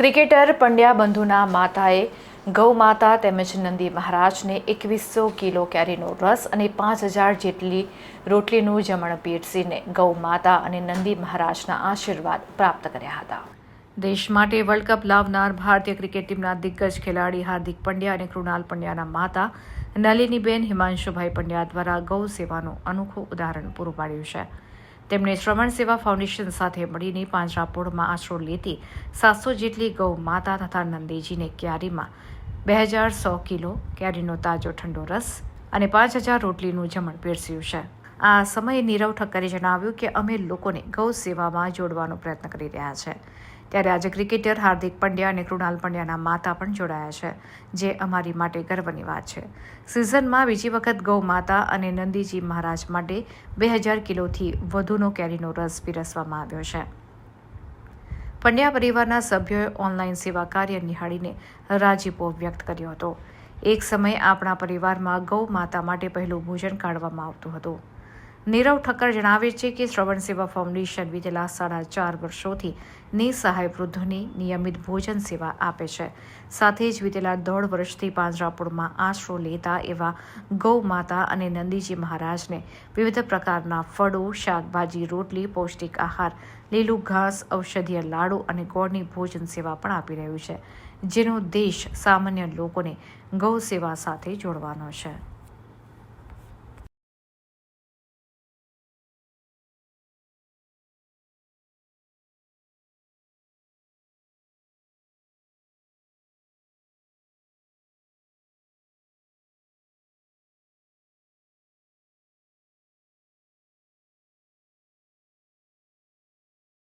Cricketer Pandya બંધુના માતાએ ગૌ માતા તેમજ નંદી મહારાજને એકવીસો કિલો કેરીનો રસ અને પાંચ હજાર જેટલી રોટલીનું જમણ પીરસીને ગૌ માતા અને નંદી મહારાજના આશીર્વાદ પ્રાપ્ત કર્યા હતા. દેશ માટે વર્લ્ડ કપ લાવનાર ભારતીય ક્રિકેટ ટીમના દિગ્ગજ ખેલાડી હાર્દિક પંડ્યા અને કૃણાલ પંડ્યાના માતા નલિનીબેન હિમાંશુભાઈ પંડ્યા દ્વારા ગૌ સેવાનું અનોખું ઉદાહરણ પૂરું પાડ્યું છે. તેમણે શ્રવણ સેવા ફાઉન્ડેશન સાથે મળીને પાંજરાપોળમાં આશરો લેતી સાતસો જેટલી ગૌ માતા તથા નંદીજીને ક્યારીમાં બે હજાર સો કિલો કેરીનો તાજો ઠંડો રસ અને પાંચ હજાર રોટલીનું જમણ પીરસ્યું છે. આ સમયે નીરવ ઠક્કરે જણાવ્યું કે અમે લોકોને ગૌ સેવામાં જોડવાનો પ્રયત્ન કરી રહ્યા છે. ત્યારે આજે ક્રિકેટર હાર્દિક પંડ્યા અને કૃણાલ પંડ્યાના માતા પણ જોડાયા છે, જે અમારી માટે ગર્વની વાત છે. સિઝનમાં બીજી વખત ગૌ માતા અને નંદીજી મહારાજ માટે બે હજાર કિલોથી વધુનો કેરીનો રસ પીરસવામાં આવ્યો છે. પંડ્યા પરિવારના સભ્યોએ ઓનલાઈન સેવા કાર્ય નિહાળીને રાજીપો વ્યક્ત કર્યો હતો. એક સમયે આપણા પરિવારમાં ગૌ માતા માટે પહેલું ભોજન કાઢવામાં આવતું હતું. નીરવ ઠક્કર જણાવે છે કે શ્રવણ સેવા ફાઉન્ડેશન વિતેલા સાડા ચાર વર્ષોથી નિસહાય વૃદ્ધોની નિયમિત ભોજન સેવા આપે છે. સાથે જ વિતેલા દોઢ વર્ષથી પાંજરાપોળમાં આશરો લેતા એવા ગૌ માતા અને નંદીજી મહારાજને વિવિધ પ્રકારના ફળો, શાકભાજી, રોટલી, પૌષ્ટિક આહાર, લીલું ઘાસ, ઔષધીય લાડુ અને ગોળની ભોજન સેવા પણ આપી રહ્યું છે, જેનો દેશ સામાન્ય લોકોને ગૌ સેવા સાથે જોડવાનો છે.